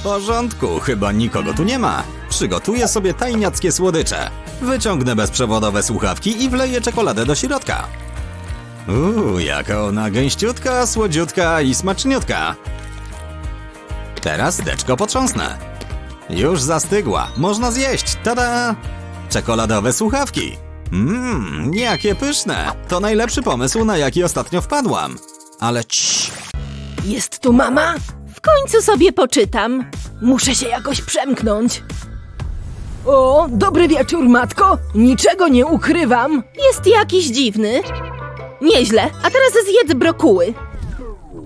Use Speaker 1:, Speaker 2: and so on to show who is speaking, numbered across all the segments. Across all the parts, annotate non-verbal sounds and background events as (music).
Speaker 1: W porządku, chyba nikogo tu nie ma. Przygotuję sobie tajniackie słodycze. Wyciągnę bezprzewodowe słuchawki i wleję czekoladę do środka. Uuu, jaka ona gęściutka, słodziutka i smaczniutka. Teraz deczko potrząsnę. Już zastygła, można zjeść, tada! Czekoladowe słuchawki. Mmm, jakie pyszne. To najlepszy pomysł, na jaki ostatnio wpadłam. Ale cii,
Speaker 2: Jest tu mama? W końcu sobie poczytam. Muszę się jakoś przemknąć. O, dobry wieczór, matko. Niczego nie ukrywam. Jest jakiś dziwny. Nieźle, a teraz zjedz brokuły.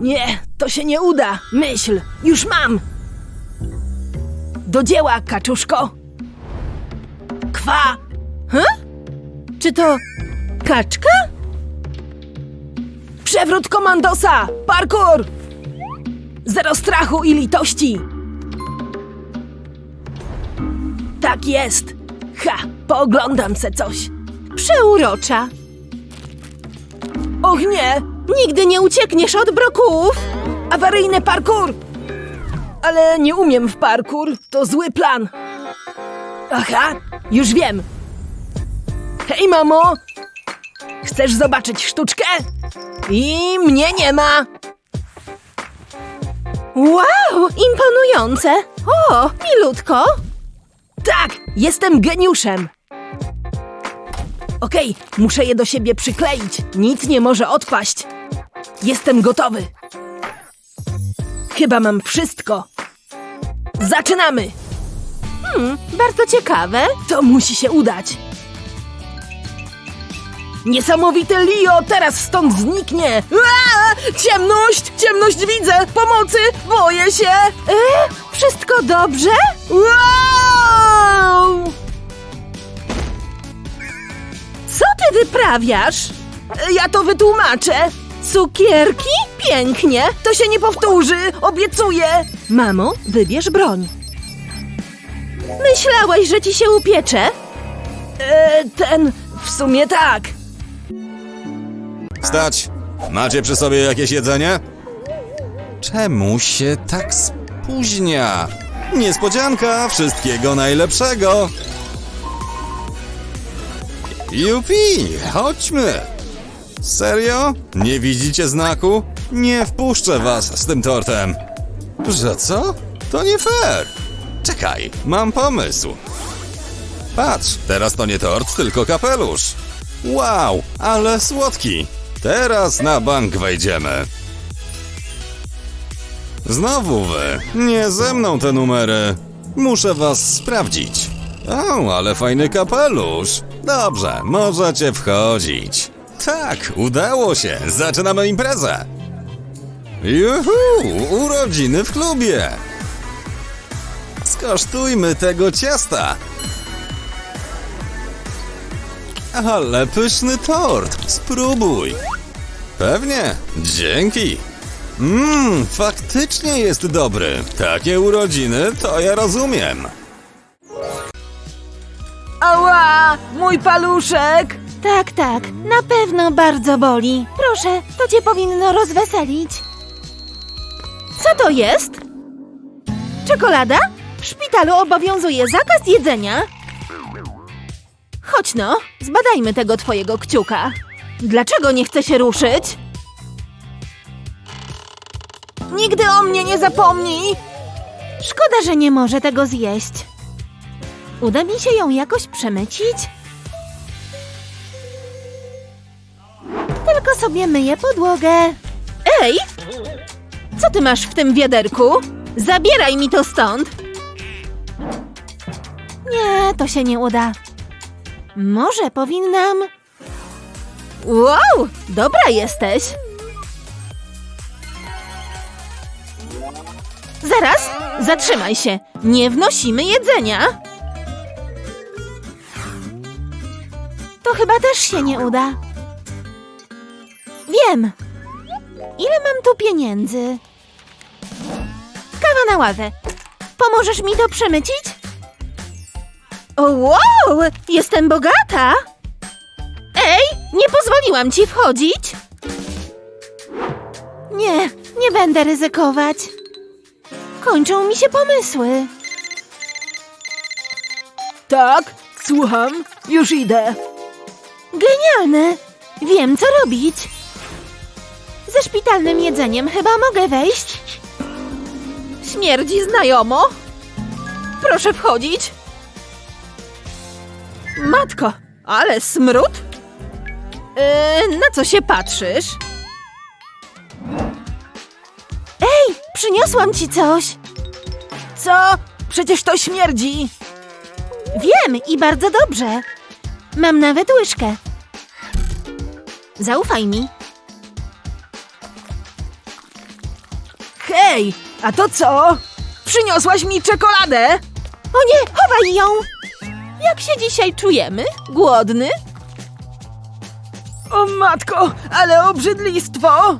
Speaker 2: Nie, to się nie uda. Myśl, już mam. Do dzieła, kaczuszko. Kwa. Huh? Czy to kaczka? Przewrót komandosa! Parkour! Zero strachu i litości! Tak jest! Ha! Pooglądam se coś. Przeurocza. Och nie! Nigdy nie uciekniesz od brokułów! Awaryjny parkour! Ale nie umiem w parkour, to zły plan. Aha, już wiem. Hej, mamo! Chcesz zobaczyć sztuczkę? I mnie nie ma! Wow, imponujące! O, milutko! Tak, jestem geniuszem! Okej, muszę je do siebie przykleić. Nic nie może odpaść. Jestem gotowy. Chyba mam wszystko. Zaczynamy! Hmm, bardzo ciekawe. To musi się udać. Niesamowity Leo teraz stąd zniknie! Aaa! Ciemność! Ciemność widzę! Pomocy! Boję się! E, wszystko dobrze? Wow! Co ty wyprawiasz? E, Ja to wytłumaczę. Cukierki? Pięknie! To się nie powtórzy! Obiecuję! Mamo, wybierz broń. Myślałeś, że ci się upiecze? E, ten... w sumie tak.
Speaker 1: Stać! Macie przy sobie jakieś jedzenie? Czemu się tak spóźnia? Niespodzianka! Wszystkiego najlepszego! Jupi! Chodźmy! Serio? Nie widzicie znaku? Nie wpuszczę was z tym tortem! Że co? To nie fair! Czekaj, mam pomysł! Patrz, teraz to nie tort, tylko kapelusz! Wow, ale słodki! Teraz na bank wejdziemy. Znowu wy. Nie ze mną te numery. Muszę was sprawdzić. O, ale fajny kapelusz. Dobrze, możecie wchodzić. Tak, udało się. Zaczynamy imprezę. Juhu, urodziny w klubie. Skosztujmy tego ciasta. Ale pyszny tort. Spróbuj. Pewnie. Dzięki. Mmm, faktycznie jest dobry. Takie urodziny to ja rozumiem.
Speaker 2: Ała! Mój paluszek!
Speaker 3: Tak, tak, na pewno bardzo boli. Proszę, to cię powinno rozweselić.
Speaker 2: Co to jest?
Speaker 3: Czekolada? W szpitalu obowiązuje zakaz jedzenia.
Speaker 2: Chodź no, zbadajmy tego twojego kciuka. Dlaczego nie chce się ruszyć? Nigdy o mnie nie zapomnij!
Speaker 3: Szkoda, że nie może tego zjeść. Uda mi się ją jakoś przemycić? Tylko sobie myję podłogę.
Speaker 2: Ej! Co ty masz w tym wiaderku? Zabieraj mi to stąd!
Speaker 3: Nie, to się nie uda. Może powinnam.
Speaker 2: Wow! Dobra jesteś! Zaraz! Zatrzymaj się! Nie wnosimy jedzenia!
Speaker 3: To chyba też się nie uda. Wiem. Ile mam tu pieniędzy? Kawa na ławę. Pomożesz mi to przemycić?
Speaker 2: Wow! Jestem bogata! Nie pozwoliłam ci wchodzić!
Speaker 3: Nie, nie będę ryzykować. Kończą mi się pomysły.
Speaker 2: Tak, słucham, już idę.
Speaker 3: Genialne! Wiem, co robić. Ze szpitalnym jedzeniem chyba mogę wejść.
Speaker 2: Śmierdzi znajomo. Proszę wchodzić. Matko, ale smród? Yy, na co się patrzysz?
Speaker 3: Ej, przyniosłam ci coś.
Speaker 2: Co? Przecież to śmierdzi.
Speaker 3: Wiem i bardzo dobrze. Mam nawet łyżkę. Zaufaj mi.
Speaker 2: Hej, a to co? Przyniosłaś mi czekoladę?
Speaker 3: O nie, chowaj ją!
Speaker 2: Jak się dzisiaj czujemy? Głodny? O matko, ale obrzydlistwo!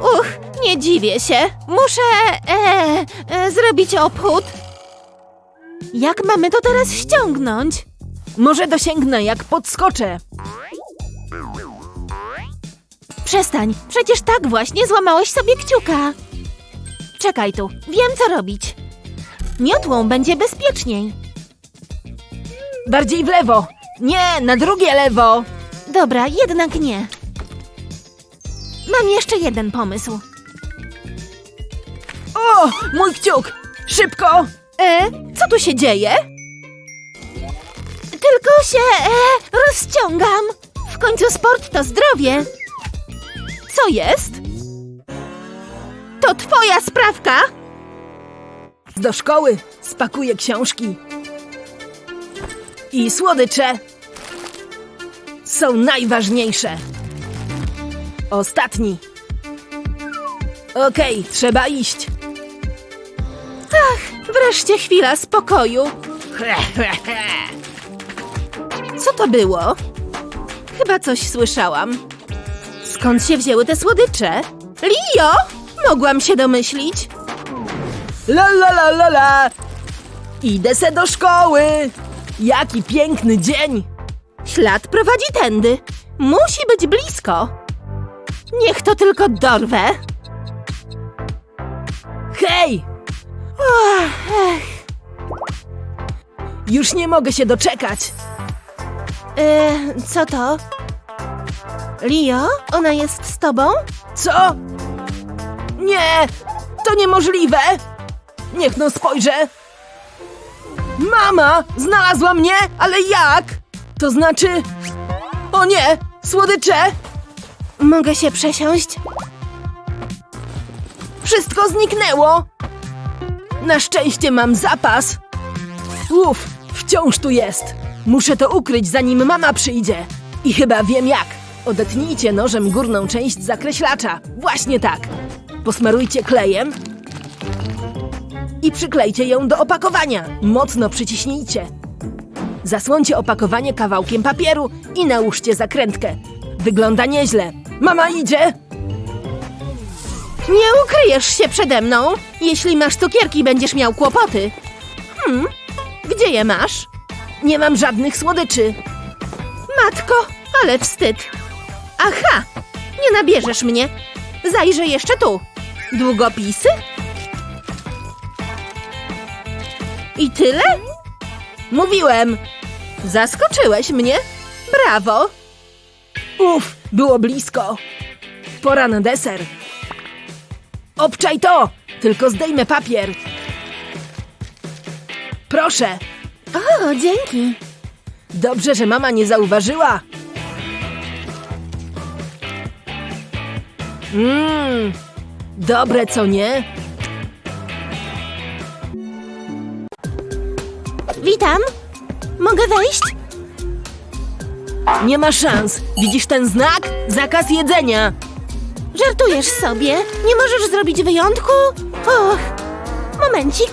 Speaker 3: Uch, nie dziwię się. Muszę e, e, zrobić obchód. Jak mamy to teraz ściągnąć?
Speaker 2: Może dosięgnę, jak podskoczę.
Speaker 3: Przestań, przecież tak właśnie złamałeś sobie kciuka. Czekaj tu, wiem co robić. Miotłą będzie bezpieczniej.
Speaker 2: Bardziej w lewo. Nie, na drugie lewo.
Speaker 3: Dobra, jednak nie. Mam jeszcze jeden pomysł.
Speaker 2: O, mój kciuk! Szybko!
Speaker 3: E, co tu się dzieje? Tylko się e, rozciągam. W końcu sport to zdrowie. Co jest? To twoja sprawka?
Speaker 2: Do szkoły spakuję książki. I słodycze są najważniejsze. Ostatni. Okej, trzeba iść.
Speaker 3: Wreszcie chwila spokoju. (laughs) Co to było? Chyba coś słyszałam. Skąd się wzięły te słodycze? Lio! Mogłam się domyślić.
Speaker 2: La la la la la! Idę se do szkoły! Jaki piękny dzień!
Speaker 3: Ślad prowadzi tędy. Musi być blisko. Niech to tylko dorwę.
Speaker 2: Hej! Już nie mogę się doczekać.
Speaker 3: E, co to? Lio, ona jest z tobą?
Speaker 2: Co? Nie! To niemożliwe! Niech no spojrzę! Mama! Znalazła mnie? Ale jak? To znaczy... O nie! Słodycze!
Speaker 3: Mogę się przesiąść?
Speaker 2: Wszystko zniknęło! Na szczęście mam zapas. Uf, wciąż tu jest. Muszę to ukryć, zanim mama przyjdzie. I chyba wiem jak. Odetnijcie nożem górną część zakreślacza. Właśnie tak. Posmarujcie klejem i przyklejcie ją do opakowania. Mocno przyciśnijcie. Zasłońcie opakowanie kawałkiem papieru i nałóżcie zakrętkę. Wygląda nieźle. Mama idzie!
Speaker 3: Nie ukryjesz się przede mną. Jeśli masz cukierki, będziesz miał kłopoty. Hmm, gdzie je masz?
Speaker 2: Nie mam żadnych słodyczy.
Speaker 3: Matko, ale wstyd. Aha, nie nabierzesz mnie. Zajrzę jeszcze tu. Długopisy? I tyle?
Speaker 2: Mówiłem!
Speaker 3: Zaskoczyłeś mnie. Brawo.
Speaker 2: Uf, było blisko. Pora na deser. Obczaj to! Tylko zdejmę papier. Proszę.
Speaker 3: O, dzięki.
Speaker 2: Dobrze, że mama nie zauważyła. Mmm, dobre co nie?
Speaker 3: Witam. Mogę wejść?
Speaker 2: Nie ma szans. Widzisz ten znak? Zakaz jedzenia.
Speaker 3: Żartujesz sobie? Nie możesz zrobić wyjątku? Och, momencik.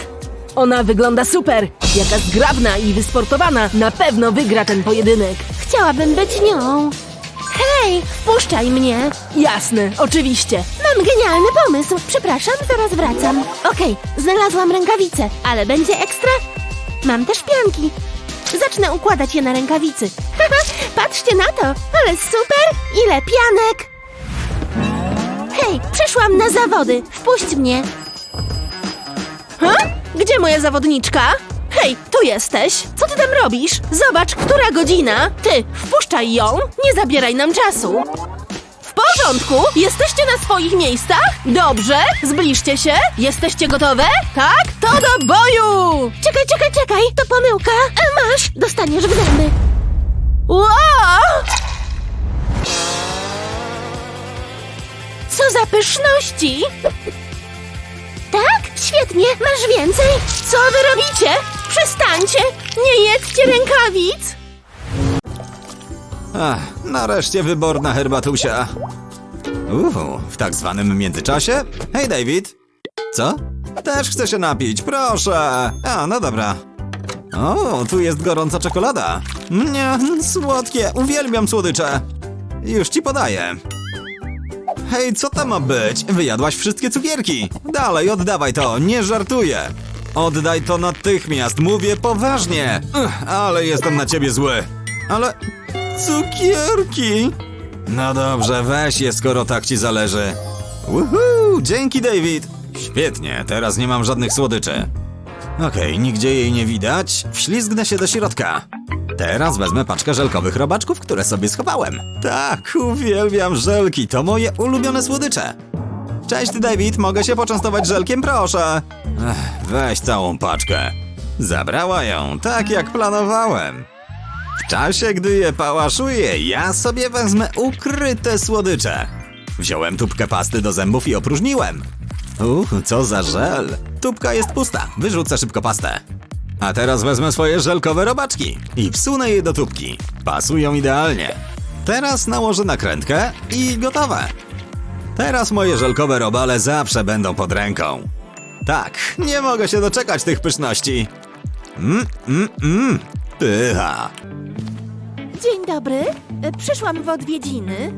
Speaker 2: Ona wygląda super. Jaka zgrabna i wysportowana. Na pewno wygra ten pojedynek.
Speaker 3: Chciałabym być nią. Hej, wpuszczaj mnie.
Speaker 2: Jasne, oczywiście.
Speaker 3: Mam genialny pomysł. Przepraszam, zaraz wracam. Okej, znalazłam rękawice, ale będzie ekstra? Mam też pianki. Zacznę układać je na rękawicy. (laughs) Patrzcie na to, ale super! Ile pianek! Hej, przyszłam na zawody. Wpuść mnie. Gdzie moja zawodniczka? Hej, tu jesteś! Co ty tam robisz? Zobacz, która godzina! Ty, wpuszczaj ją! Nie zabieraj nam czasu! W porządku! Jesteście na swoich miejscach? Dobrze, zbliżcie się! Jesteście gotowe? Tak? To do boju! Czekaj, czekaj, czekaj! To pomyłka! A masz! Dostaniesz w! Wow! Co za pyszności! Tak? Świetnie, masz więcej! Co wy robicie? Przestańcie! Nie jedzcie rękawic!
Speaker 1: Ach, nareszcie wyborna herbatusia. Uhu, w tak zwanym międzyczasie? Hej, David. Co? Też chcę się napić, proszę. A, no dobra. O, tu jest gorąca czekolada. Nie, słodkie, uwielbiam słodycze. Już ci podaję. Hej, co to ma być? Wyjadłaś wszystkie cukierki. Dalej, oddawaj to, nie żartuję. Oddaj to natychmiast, mówię poważnie. Ugh, ale jestem na ciebie zły. Ale cukierki. No dobrze, weź je, skoro tak ci zależy. Woohoo, dzięki David. Świetnie, teraz nie mam żadnych słodyczy. Okej, nigdzie jej nie widać. Wślizgnę się do środka. Teraz wezmę paczkę żelkowych robaczków, które sobie schowałem. Tak, uwielbiam żelki, to moje ulubione słodycze. Cześć David, mogę się poczęstować żelkiem, proszę. Ech, weź całą paczkę. Zabrała ją, tak jak planowałem. W czasie, gdy je pałaszuję, ja sobie wezmę ukryte słodycze. Wziąłem tubkę pasty do zębów i opróżniłem. Uch, co za żel. Tubka jest pusta, wyrzucę szybko pastę. A teraz wezmę swoje żelkowe robaczki i wsunę je do tubki. Pasują idealnie. Teraz nałożę nakrętkę i gotowe. Teraz moje żelkowe robale zawsze będą pod ręką. Tak, nie mogę się doczekać tych pyszności. Mmm, mmm, mmm, pycha.
Speaker 3: Dzień dobry, E, przyszłam w odwiedziny.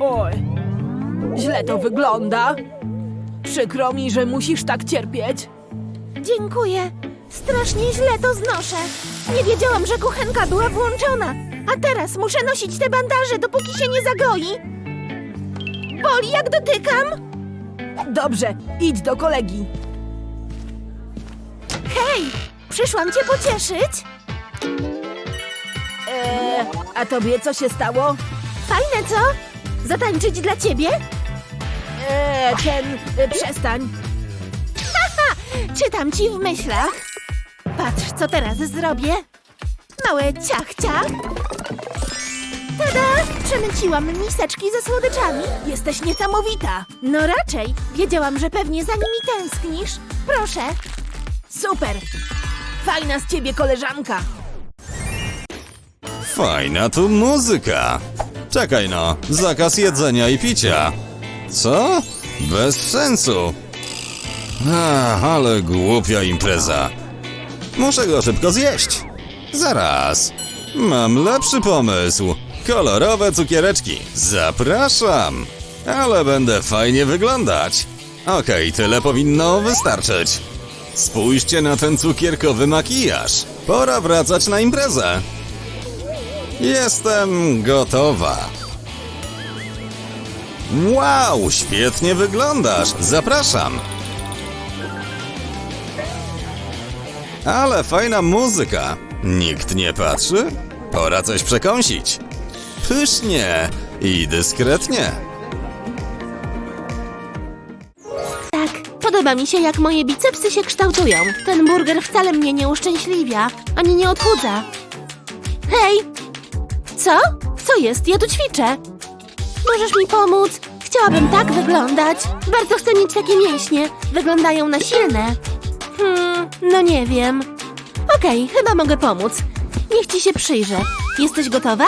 Speaker 2: Oj, źle to wygląda. Przykro mi, że musisz tak cierpieć.
Speaker 3: Dziękuję. Strasznie źle to znoszę. Nie wiedziałam, że kuchenka była włączona. A teraz muszę nosić te bandaże, dopóki się nie zagoi. Boli jak dotykam.
Speaker 2: Dobrze, idź do kolegi.
Speaker 3: Hej, przyszłam cię pocieszyć.
Speaker 2: Eee, a tobie co się stało?
Speaker 3: Fajne, co? Zatańczyć dla ciebie?
Speaker 2: Eee, ten... E, przestań.
Speaker 3: Czytam ci w myślach. Patrz, co teraz zrobię. Małe ciach-ciach. Tada! Przemyciłam miseczki ze słodyczami.
Speaker 2: Jesteś niesamowita.
Speaker 3: No raczej. Wiedziałam, że pewnie za nimi tęsknisz. Proszę.
Speaker 2: Super. Fajna z ciebie koleżanka.
Speaker 1: Fajna tu muzyka. Czekaj no, zakaz jedzenia i picia. Co? Bez sensu. Ach, ale głupia impreza. Muszę go szybko zjeść. Zaraz. Mam lepszy pomysł. Kolorowe cukiereczki. Zapraszam. Ale będę fajnie wyglądać. Okej, tyle powinno wystarczyć. Spójrzcie na ten cukierkowy makijaż. Pora wracać na imprezę. Jestem gotowa. Wow, świetnie wyglądasz. Zapraszam. Ale fajna muzyka. Nikt nie patrzy? Pora coś przekąsić. Pysznie i dyskretnie.
Speaker 3: Tak, podoba mi się, jak moje bicepsy się kształtują. Ten burger wcale mnie nie uszczęśliwia, ani nie odchudza. Hej! Co? Co jest? Ja tu ćwiczę. Możesz mi pomóc? Chciałabym tak wyglądać. Bardzo chcę mieć takie mięśnie. Wyglądają na silne. Hmm, no nie wiem. Okej, chyba mogę pomóc. Niech ci się przyjrzę. Jesteś gotowa?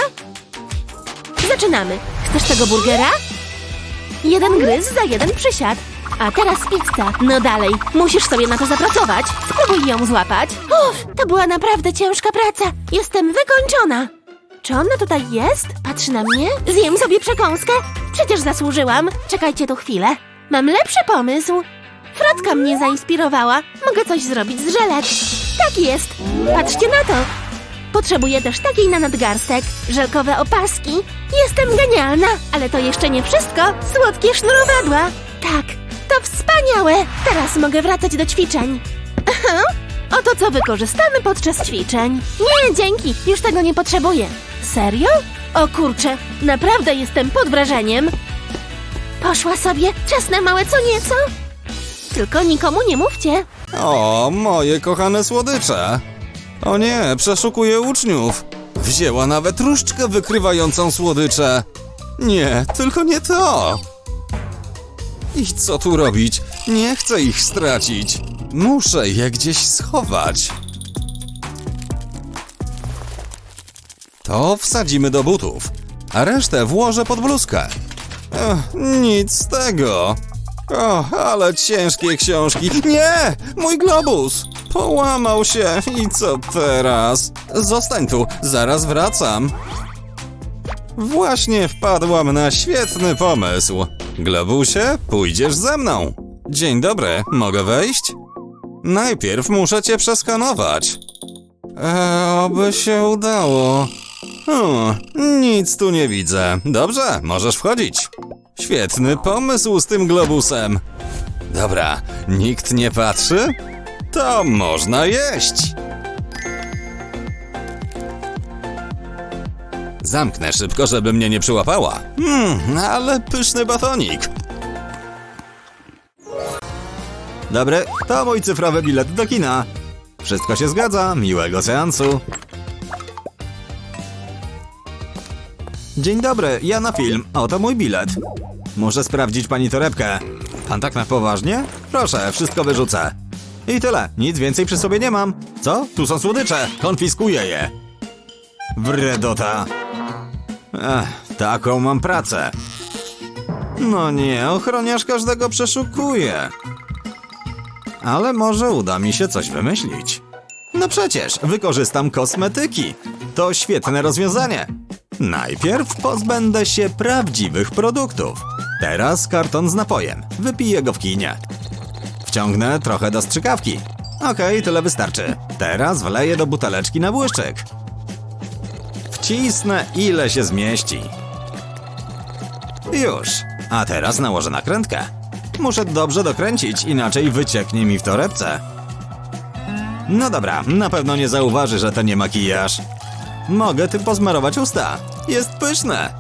Speaker 3: Zaczynamy. Chcesz tego burgera? Jeden gryz za jeden przysiad. A teraz pizza. No dalej, musisz sobie na to zapracować. Spróbuj ją złapać. Uff, to była naprawdę ciężka praca. Jestem wykończona. Czy ona tutaj jest? Patrzy na mnie? Zjem sobie przekąskę? Przecież zasłużyłam. Czekajcie tu chwilę. Mam lepszy pomysł. Frotka mnie zainspirowała. Mogę coś zrobić z żelek. Tak jest. Patrzcie na to. Potrzebuję też takiej na nadgarstek. Żelkowe opaski. Jestem genialna, ale to jeszcze nie wszystko. Słodkie sznurowadła. Tak, to wspaniałe. Teraz mogę wracać do ćwiczeń. Aha. Oto co wykorzystamy podczas ćwiczeń. Nie, dzięki, już tego nie potrzebuję. Serio? O kurczę, naprawdę jestem pod wrażeniem. Poszła sobie, czas na małe co nieco. Tylko nikomu nie mówcie.
Speaker 1: O, moje kochane słodycze! O nie, przeszukuję uczniów. Wzięła nawet różdżkę wykrywającą słodycze. Nie, tylko nie to. I co tu robić? Nie chcę ich stracić. Muszę je gdzieś schować. To wsadzimy do butów, a resztę włożę pod bluzkę. Ech, nic z tego. O, ale ciężkie książki. Nie! Mój globus! Połamał się. I co teraz? Zostań tu, zaraz wracam. Właśnie wpadłam na świetny pomysł. Globusie, pójdziesz ze mną. Dzień dobry, mogę wejść? Najpierw muszę cię przeskanować. Eee, oby się udało. Hmm, nic tu nie widzę. Dobrze, możesz wchodzić. Świetny pomysł z tym globusem. Dobra, nikt nie patrzy? To można jeść. Zamknę szybko, żeby mnie nie przyłapała. Hmm, ale pyszny batonik. Dobry, to mój cyfrowy bilet do kina. Wszystko się zgadza, miłego seansu. Dzień dobry, ja na film. Oto mój bilet. Muszę sprawdzić pani torebkę. Pan tak na poważnie? Proszę, wszystko wyrzucę. I tyle, nic więcej przy sobie nie mam. Co? Tu są słodycze, konfiskuję je. Wredota. Ech, taką mam pracę. No nie, ochroniarz każdego przeszukuje. Ale może uda mi się coś wymyślić. No przecież, wykorzystam kosmetyki. To świetne rozwiązanie. Najpierw pozbędę się prawdziwych produktów. Teraz karton z napojem. Wypiję go w kinie. Wciągnę trochę do strzykawki. Okej, tyle wystarczy. Teraz wleję do buteleczki na błyszczyk. Wcisnę ile się zmieści. Już. A teraz nałożę nakrętkę. Muszę dobrze dokręcić, inaczej wycieknie mi w torebce. No dobra, na pewno nie zauważy, że to nie makijaż. Mogę tym pozmarować usta. Jest pyszne.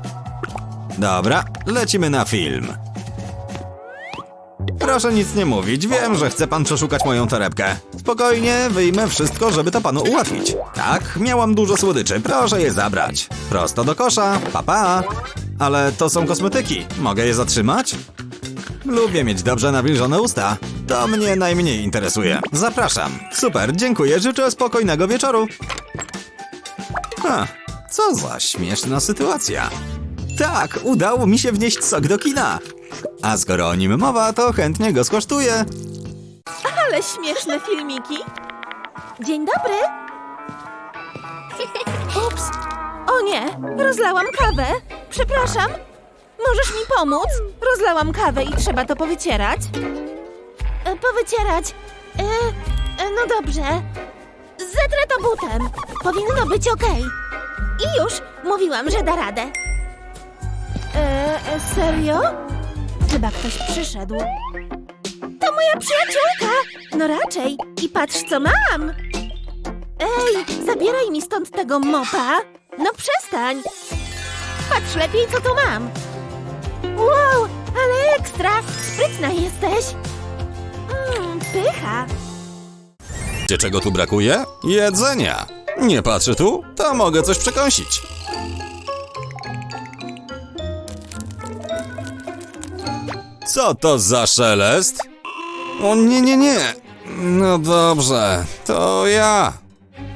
Speaker 1: Dobra, lecimy na film. Proszę nic nie mówić, wiem, że chce pan przeszukać moją torebkę. Spokojnie, wyjmę wszystko, żeby to panu ułatwić. Tak, miałam dużo słodyczy, proszę je zabrać. Prosto do kosza, papa. Pa. Ale to są kosmetyki, mogę je zatrzymać? Lubię mieć dobrze nawilżone usta. To mnie najmniej interesuje. Zapraszam. Super, dziękuję, życzę spokojnego wieczoru. Ha, co za śmieszna sytuacja. Tak, udało mi się wnieść sok do kina. A skoro o nim mowa, to chętnie go skosztuję.
Speaker 2: Ale śmieszne filmiki.
Speaker 3: Dzień dobry.
Speaker 2: Ups. O nie, rozlałam kawę. Przepraszam. Możesz mi pomóc? Rozlałam kawę i trzeba to powycierać.
Speaker 3: E, powycierać. E, e, no dobrze. Zetrę to butem. Powinno być okej. I już mówiłam, że da radę.
Speaker 2: E, e, serio?
Speaker 3: Chyba ktoś przyszedł.
Speaker 2: To moja przyjaciółka. No raczej. I patrz, co mam. Ej, zabieraj mi stąd tego mopa. No przestań. Patrz lepiej, co tu mam. Wow, ale ekstra. Sprytna jesteś. Mmm, pycha.
Speaker 1: Wiecie, czego tu brakuje? Jedzenia. Nie patrzy tu? To mogę coś przekąsić. Co to za szelest? O nie, nie, nie. No dobrze, to ja.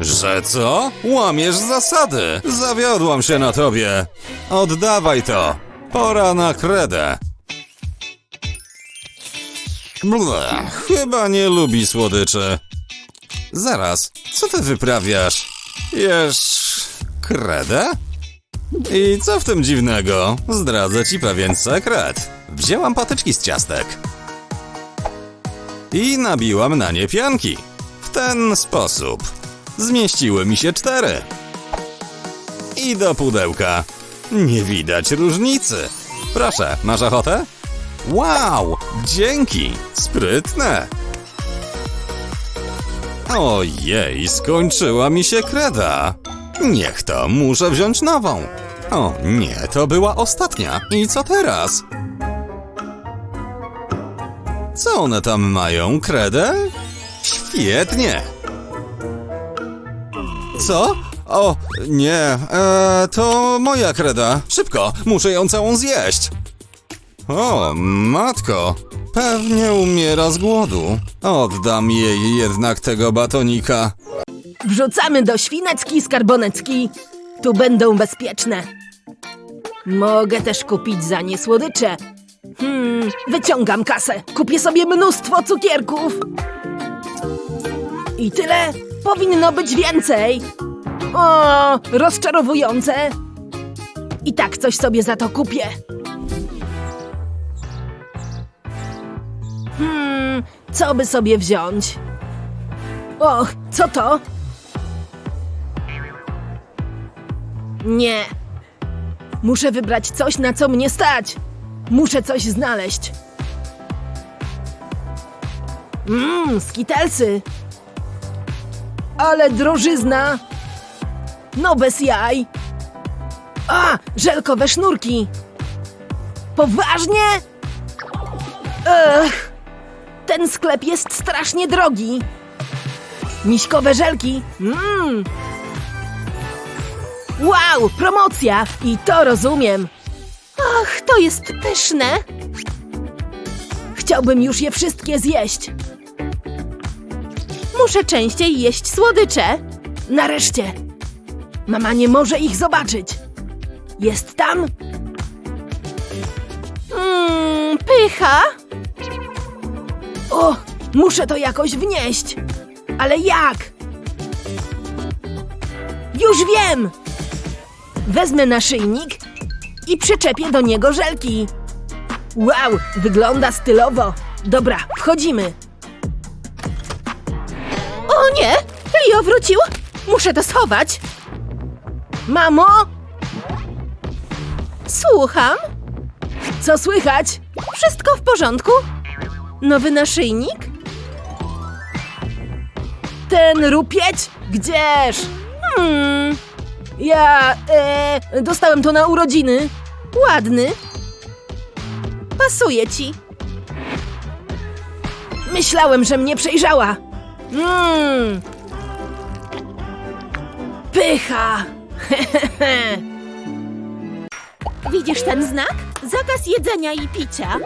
Speaker 1: Że co? Łamiesz zasady. Zawiodłam się na tobie. Oddawaj to. Pora na kredę. Ble, chyba nie lubi słodyczy. Zaraz, co ty wyprawiasz? Jesz... kredę? I co w tym dziwnego? Zdradzę ci pewien sekret. Wzięłam patyczki z ciastek. I nabiłam na nie pianki. W ten sposób. Zmieściły mi się cztery. I do pudełka. Nie widać różnicy. Proszę, masz ochotę? Wow, dzięki, sprytne. Ojej, skończyła mi się kreda. Niech to, muszę wziąć nową. O nie, to była ostatnia. I co teraz? Co one tam mają, kredę? Świetnie. Co? O, nie, e, to moja kreda. Szybko, muszę ją całą zjeść. O, matko, pewnie umiera z głodu. Oddam jej jednak tego batonika.
Speaker 2: Wrzucamy do świnecki skarbonecki. Tu będą bezpieczne. Mogę też kupić za nie słodycze. Hmm, wyciągam kasę. Kupię sobie mnóstwo cukierków. I tyle? Powinno być więcej. O, rozczarowujące. I tak coś sobie za to kupię. Hmm, co by sobie wziąć? Och, co to? Nie. Muszę wybrać coś, na co mnie stać. Muszę coś znaleźć. Mmm, skitelsy. Ale drożyzna. No bez jaj. A, żelkowe sznurki. Poważnie? Ech, ten sklep jest strasznie drogi. Miśkowe żelki. Mmm. Wow, promocja! I to rozumiem. Ach, to jest pyszne. Chciałbym już je wszystkie zjeść. Muszę częściej jeść słodycze. Nareszcie. Mama nie może ich zobaczyć. Jest tam? Mmm, pycha. O, muszę to jakoś wnieść. Ale jak? Już wiem! Wezmę naszyjnik i przyczepię do niego żelki. Wow, wygląda stylowo. Dobra, wchodzimy. O nie! Leo wrócił! Muszę to schować. Mamo? Słucham? Co słychać? Wszystko w porządku? Nowy naszyjnik? Ten rupieć? Gdzież? Hmm. Ja e, dostałem to na urodziny. Ładny. Pasuje ci. Myślałem, że mnie przejrzała. Mmm. Pycha. (laughs)
Speaker 3: Widzisz ten znak? Zakaz jedzenia i picia.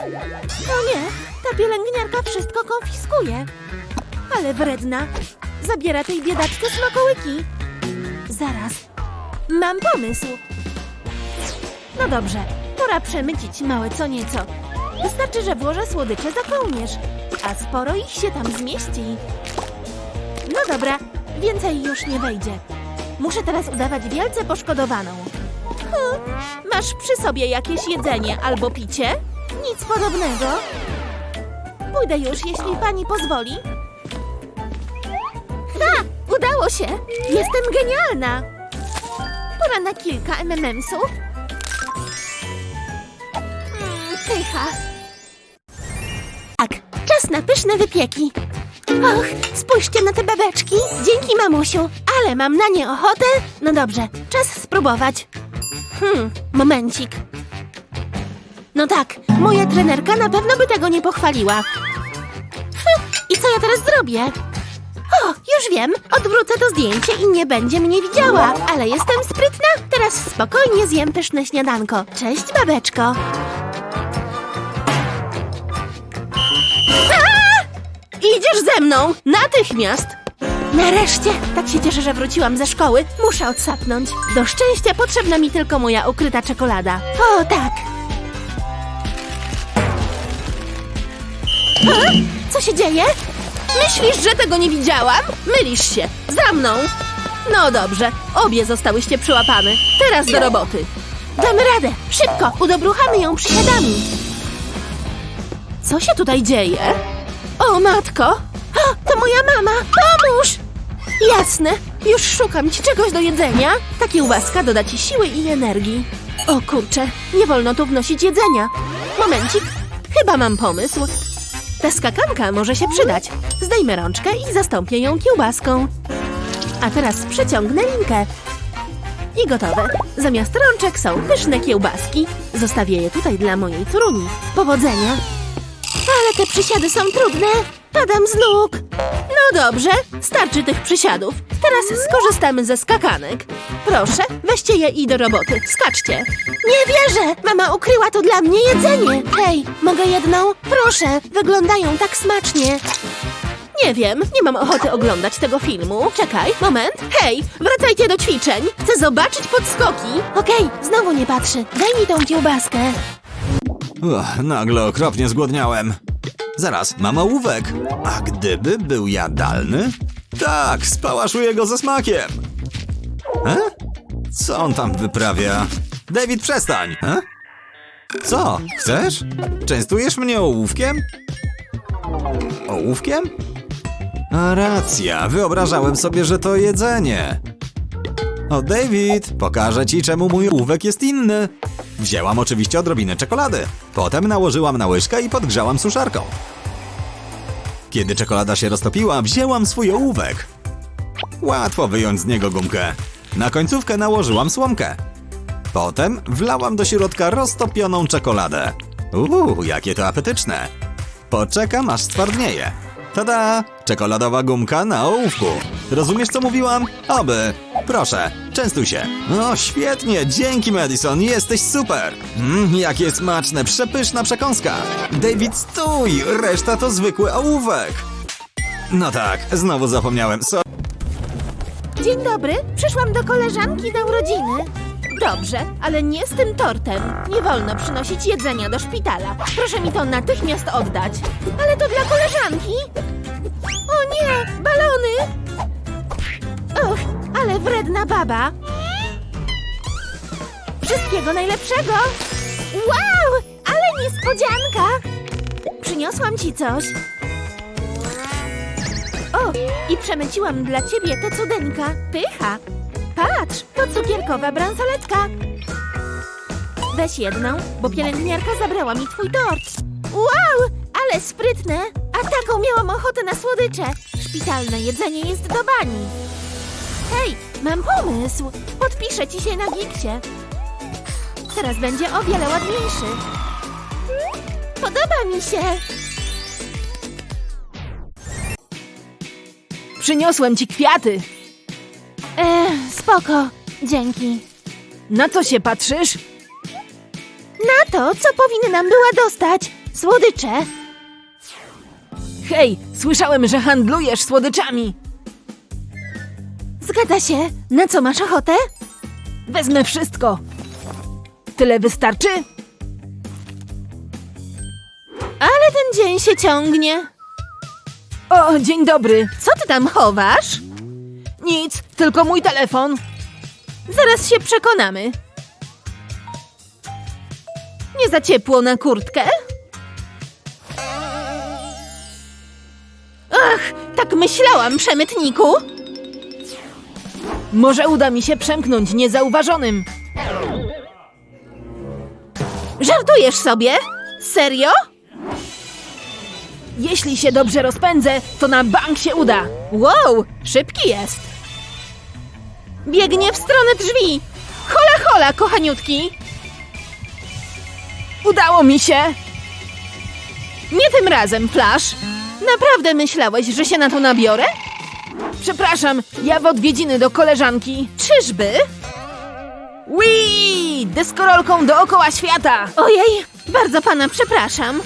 Speaker 3: No nie, ta pielęgniarka wszystko konfiskuje. Ale wredna. Zabiera tej biedaczce smakołyki. Zaraz. Mam pomysł. No dobrze, pora przemycić małe co nieco. Wystarczy, że włożę słodycze za kołnierz, a sporo ich się tam zmieści. No dobra, więcej już nie wejdzie. Muszę teraz udawać wielce poszkodowaną. Hm, Masz przy sobie jakieś jedzenie albo picie? Nic podobnego. Pójdę już, jeśli pani pozwoli. Ha! Udało się! Jestem genialna! Pora na kilka MMM-sów. Mm, pycha. Tak, czas na pyszne wypieki. Och, spójrzcie na te babeczki. Dzięki, mamusiu. Ale mam na nie ochotę. No dobrze, czas spróbować. Hmm, momencik. No tak, moja trenerka na pewno by tego nie pochwaliła. Hm, I co ja teraz zrobię? O, już wiem, odwrócę to zdjęcie i nie będzie mnie widziała. Ale jestem sprytna, teraz spokojnie zjem pyszne śniadanko. Cześć, babeczko. A! Idziesz ze mną, natychmiast! Nareszcie! Tak się cieszę, że wróciłam ze szkoły. Muszę odsapnąć. Do szczęścia potrzebna mi tylko moja ukryta czekolada. O, tak! A? Co się dzieje? Myślisz, że tego nie widziałam? Mylisz się. Za mną! No dobrze, obie zostałyście przyłapane. Teraz do roboty. Damy radę! Szybko! Udobruchamy ją przysiadami. Co się tutaj dzieje? O, matko! O, to moja mama! Pomóż! Jasne, już szukam ci czegoś do jedzenia. Ta kiełbaska doda ci siły i energii. O kurczę, nie wolno tu wnosić jedzenia. Momencik, Chyba mam pomysł. Ta skakanka może się przydać. Zdejmę rączkę i zastąpię ją kiełbaską. A teraz przeciągnę linkę. I gotowe. Zamiast rączek są pyszne kiełbaski. Zostawię je tutaj dla mojej córuni. Powodzenia. Ale te przysiady są trudne. Padam z nóg. No dobrze, starczy tych przysiadów. Teraz skorzystamy ze skakanek. Proszę, weźcie je i do roboty. Skaczcie. Nie wierzę! Mama ukryła tu dla mnie jedzenie. Hej, mogę jedną? Proszę, wyglądają tak smacznie. Nie wiem, nie mam ochoty oglądać tego filmu. Czekaj, moment. Hej, wracajcie do ćwiczeń. Chcę zobaczyć podskoki. Okej, znowu nie patrzy. Daj mi tą kiełbaskę.
Speaker 1: Uch, nagle okropnie zgłodniałem. Zaraz, mam ołówek. A gdyby był jadalny? Tak, spałaszuję go ze smakiem. E? Co on tam wyprawia? David, przestań! E? Co? Chcesz? Częstujesz mnie ołówkiem? Ołówkiem? A racja, wyobrażałem sobie, że to jedzenie. O, David, pokażę ci, czemu mój ołówek jest inny. Wzięłam oczywiście odrobinę czekolady. Potem nałożyłam na łyżkę i podgrzałam suszarką. Kiedy czekolada się roztopiła, wzięłam swój ołówek. Łatwo wyjąć z niego gumkę. Na końcówkę nałożyłam słomkę. Potem wlałam do środka roztopioną czekoladę. Uuu, jakie to apetyczne. Poczekam, aż stwardnieje. Tada! Czekoladowa gumka na ołówku. Rozumiesz, co mówiłam? Oby. Proszę, częstuj się. O, świetnie, dzięki Madison, jesteś super. Mmm, jakie smaczne, przepyszna przekąska. David, stój, reszta to zwykły ołówek. No tak, znowu zapomniałem. So
Speaker 3: Dzień dobry, przyszłam do koleżanki na urodziny. Dobrze, ale nie z tym tortem. Nie wolno przynosić jedzenia do szpitala. Proszę mi to natychmiast oddać. Ale to dla koleżanki. O nie, balony! Och, ale wredna baba. Wszystkiego najlepszego! Wow, ale niespodzianka! Przyniosłam ci coś. O, i przemyciłam dla ciebie tę cudeńka. Pycha! Patrz, to cukierkowa bransoletka. Weź jedną, bo pielęgniarka zabrała mi twój tort. Wow, ale sprytne! A taką miałam ochotę na słodycze. Szpitalne jedzenie jest do bani. Hej, mam pomysł. Podpiszę ci się na gikcie. Teraz będzie o wiele ładniejszy. Podoba mi się.
Speaker 2: Przyniosłem ci kwiaty.
Speaker 3: E, spoko, dzięki.
Speaker 2: Na co się patrzysz?
Speaker 3: Na to, co powinnam była dostać. Słodycze.
Speaker 2: Hej, słyszałem, że handlujesz słodyczami.
Speaker 3: Zgadza się. Na co masz ochotę?
Speaker 2: Wezmę wszystko. Tyle wystarczy?
Speaker 3: Ale ten dzień się ciągnie.
Speaker 2: O, dzień dobry.
Speaker 3: Co ty tam chowasz?
Speaker 2: Nic, tylko mój telefon.
Speaker 3: Zaraz się przekonamy. Nie za ciepło na kurtkę? Ach, tak myślałam, przemytniku.
Speaker 2: Może uda mi się przemknąć niezauważonym.
Speaker 3: Żartujesz sobie? Serio?
Speaker 2: Jeśli się dobrze rozpędzę, to na bank się uda.
Speaker 3: Wow, szybki jest. Biegnie w stronę drzwi. Hola, hola, kochaniutki.
Speaker 2: Udało mi się.
Speaker 3: Nie tym razem, Flash. Naprawdę myślałeś, że się na to nabiorę?
Speaker 2: Przepraszam, ja w odwiedziny do koleżanki.
Speaker 3: Czyżby?
Speaker 2: Wii! Deskorolką dookoła świata.
Speaker 3: Ojej, bardzo pana przepraszam.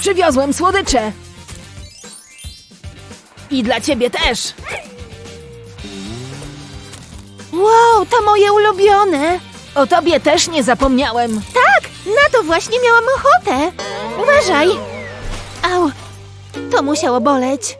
Speaker 2: Przywiozłem słodycze. I dla ciebie też.
Speaker 3: Wow, to moje ulubione.
Speaker 2: O tobie też nie zapomniałem.
Speaker 3: Tak, na to właśnie miałam ochotę. Uważaj. Au, to musiało boleć.